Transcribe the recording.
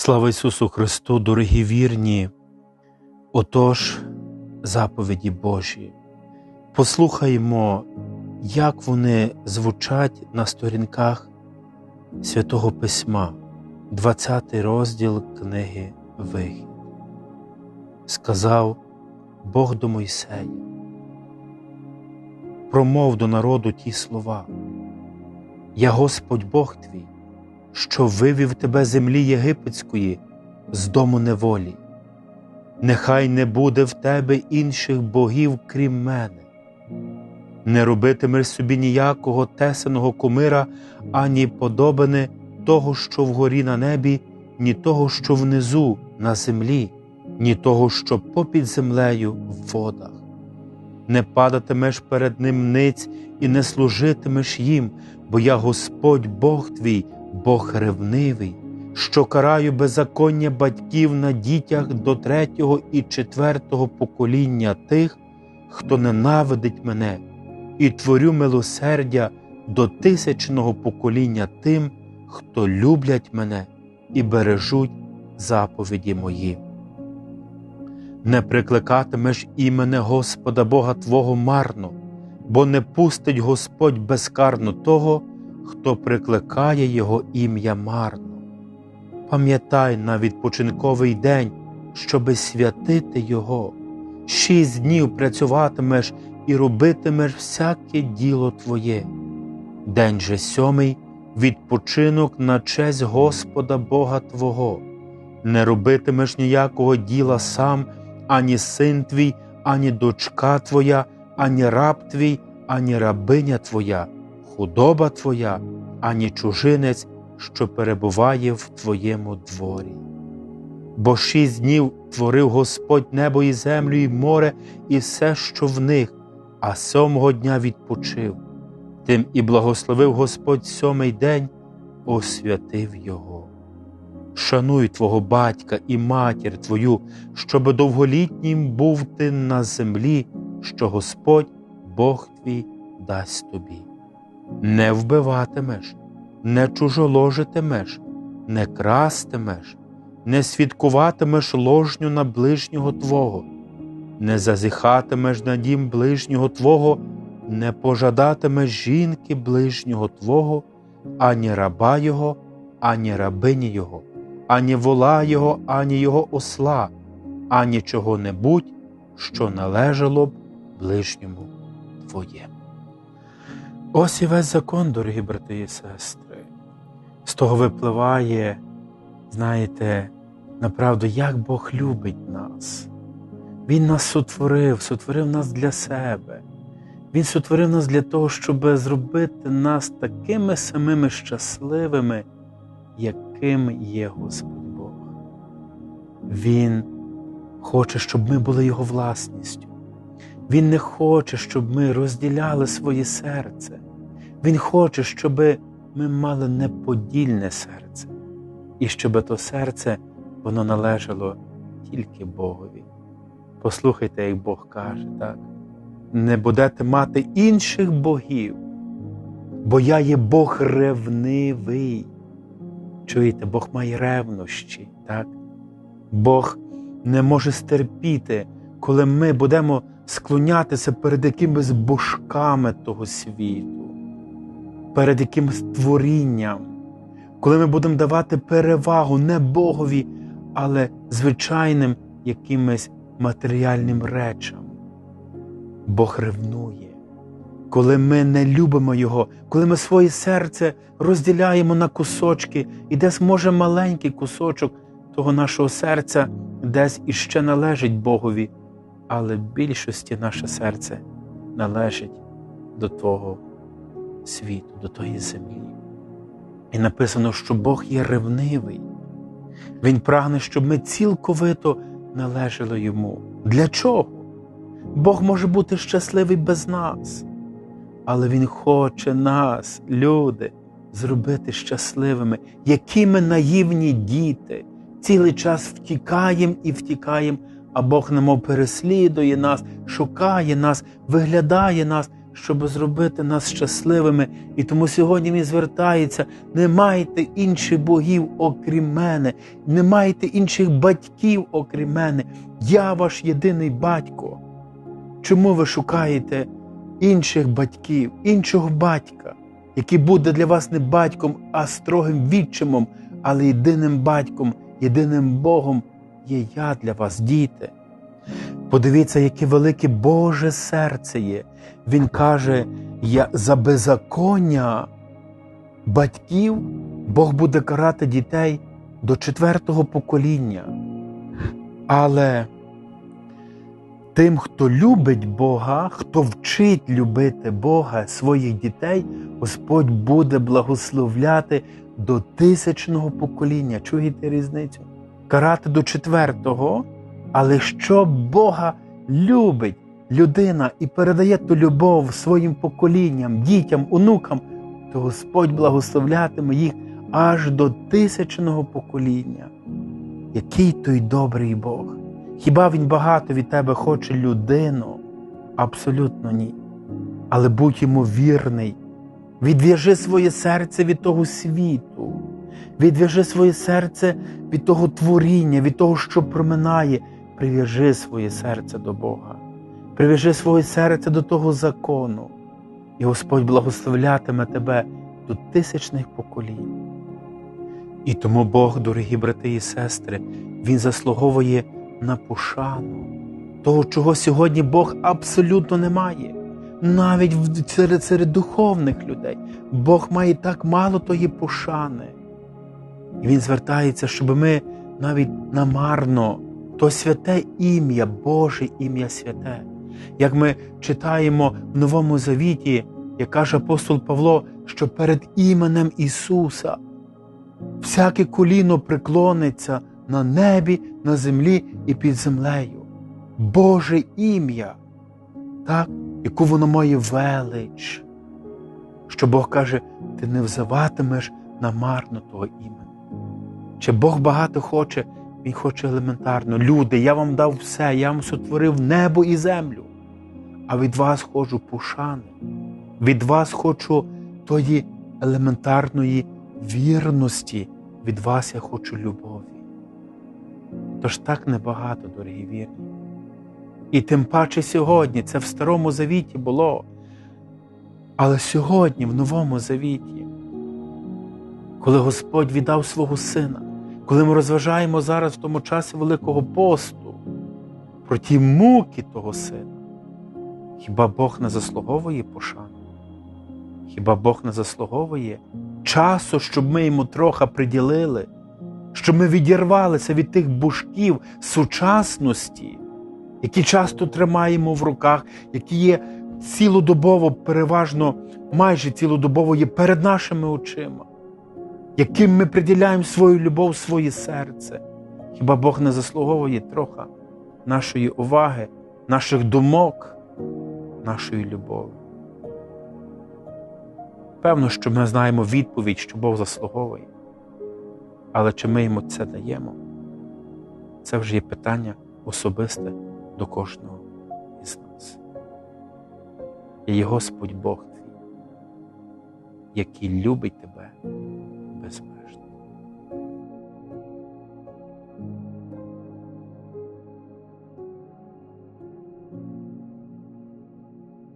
Слава Ісусу Христу, дорогі вірні! Отож, заповіді Божі. Послухаймо, як вони звучать на сторінках Святого Письма, 20 розділ книги Вихід. Сказав Бог до Мойсея, промов до народу ті слова. Я Господь Бог твій, що вивів тебе землі єгипетської, з дому неволі. Нехай не буде в тебе інших богів, крім мене. Не робитимеш собі ніякого тесаного кумира, ані подобане того, що вгорі на небі, ні того, що внизу на землі, ні того, що попід землею в водах. Не падатимеш перед ним ниць і не служитимеш їм, бо я Господь Бог твій, Бог ревнивий, що караю беззаконня батьків на дітях до третього і четвертого покоління тих, хто ненавидить мене, і творю милосердя до тисячного покоління тим, хто люблять мене і бережуть заповіді мої. Не прикликатимеш імене Господа Бога Твого марно, бо не пустить Господь безкарно того, хто прикликає Його ім'я марно. Пам'ятай на відпочинковий день, щоби святити Його. Шість днів працюватимеш і робитимеш всяке діло Твоє. День же сьомий відпочинок на честь Господа Бога Твого. Не робитимеш ніякого діла сам, ані син твій, ані дочка твоя, ані раб твій, ані рабиня твоя, худоба твоя, ані чужинець, що перебуває в твоєму дворі. Бо шість днів творив Господь небо і землю, і море, і все, що в них, а сьомого дня відпочив. Тим і благословив Господь сьомий день, освятив його. Шануй твого батька і матір твою, щоб довголітнім був ти на землі, що Господь Бог твій дасть тобі. Не вбиватимеш, не чужоложитимеш, не крастимеш, не свідкуватимеш ложню на ближнього Твого, не зазіхатимеш на дім ближнього Твого, не пожадатимеш жінки ближнього Твого, ані раба Його, ані рабині Його, ані вола Його, ані Його осла, ані чого-небудь, що належало б ближньому Твоєму. Ось і весь закон, дорогі брати і сестри. З того випливає, знаєте, направду, як Бог любить нас. Він нас сотворив, сотворив нас для себе. Він сотворив нас для того, щоб зробити нас такими самими щасливими, яким є Господь Бог. Він хоче, щоб ми були Його власністю. Він не хоче, щоб ми розділяли своє серце. Він хоче, щоб ми мали неподільне серце, і щоб то серце воно належало тільки Богові. Послухайте, як Бог каже, так? не будете мати інших богів, бо я є Бог ревнивий. Чуєте, Бог має ревнощі, так? Бог не може стерпіти, коли ми будемо склонятися перед якимись божками того світу, перед якимось творінням, коли ми будемо давати перевагу не Богові, але звичайним якимось матеріальним речам. Бог ревнує, коли ми не любимо Його, коли ми своє серце розділяємо на кусочки, і десь може маленький кусочок того нашого серця десь іще належить Богові, але в більшості наше серце належить до того світу, до тої землі. І написано, що Бог є ревнивий. Він прагне, щоб ми цілковито належали йому. Для чого? Бог може бути щасливий без нас, але Він хоче нас, люди, зробити щасливими, які ми наївні діти, цілий час втікаємо і втікаємо, а Бог немов переслідує нас, шукає нас, виглядає нас, щоб зробити нас щасливими. І тому сьогодні він звертається: не майте інших богів, окрім мене, не майте інших батьків, окрім мене. Я ваш єдиний батько. Чому ви шукаєте інших батьків, іншого батька, який буде для вас не батьком, а строгим відчимом, але єдиним батьком, єдиним Богом є я для вас, діти. Подивіться, яке велике Боже серце є. Він каже, я за беззаконня батьків Бог буде карати дітей до четвертого покоління. Але тим, хто любить Бога, хто вчить любити Бога, своїх дітей, Господь буде благословляти до тисячного покоління. Чуєте різницю? Карати до четвертого, але що Бога любить людина і передає ту любов своїм поколінням, дітям, онукам, то Господь благословлятиме їх аж до тисячного покоління. Який той добрий Бог? Хіба Він багато від тебе хоче людину? Абсолютно ні. Але будь йому вірний, відв'яжи своє серце від того світу, відв'яжи своє серце від того творіння, від того, що проминає, прив'яжи своє серце до Бога, прив'яжи своє серце до того закону, і Господь благословлятиме тебе до тисячних поколінь. І тому Бог, дорогі брати і сестри, Він заслуговує на пошану, того, чого сьогодні Бог абсолютно не має. Навіть серед, серед духовних людей Бог має так мало тої пошани. І Він звертається, щоб ми навіть намарно то святе ім'я, Боже ім'я святе. Як ми читаємо в Новому Завіті, як каже апостол Павло, що перед іменем Ісуса всяке коліно преклониться на небі, на землі і під землею. Боже ім'я, так, яку воно має велич. Що Бог каже, ти не взиватимеш намарно того імені. Чи Бог багато хоче, Він хоче елементарно. Люди, я вам дав все, я вам сотворив небо і землю. А від вас хочу пошани. Від вас хочу тої елементарної вірності. Від вас я хочу любові. Тож так небагато, дорогі вірні. І тим паче сьогодні, це в Старому Завіті було. Але сьогодні, в Новому Завіті, коли Господь віддав свого Сина, коли ми розважаємо зараз в тому часі Великого посту про ті муки того Сина, хіба Бог не заслуговує пошану? Хіба Бог не заслуговує часу, щоб ми йому трохи приділили, щоб ми відірвалися від тих бушків сучасності, які часто тримаємо в руках, які є цілодобово, переважно майже цілодобово є перед нашими очима, яким ми приділяємо свою любов, своє серце. Хіба Бог не заслуговує трохи нашої уваги, наших думок, нашої любові? Певно, що ми знаємо відповідь, що Бог заслуговує. Але чи ми йому це даємо? Це вже є питання особисте до кожного із нас. Я є Господь Бог твій, який любить тебе Christmas.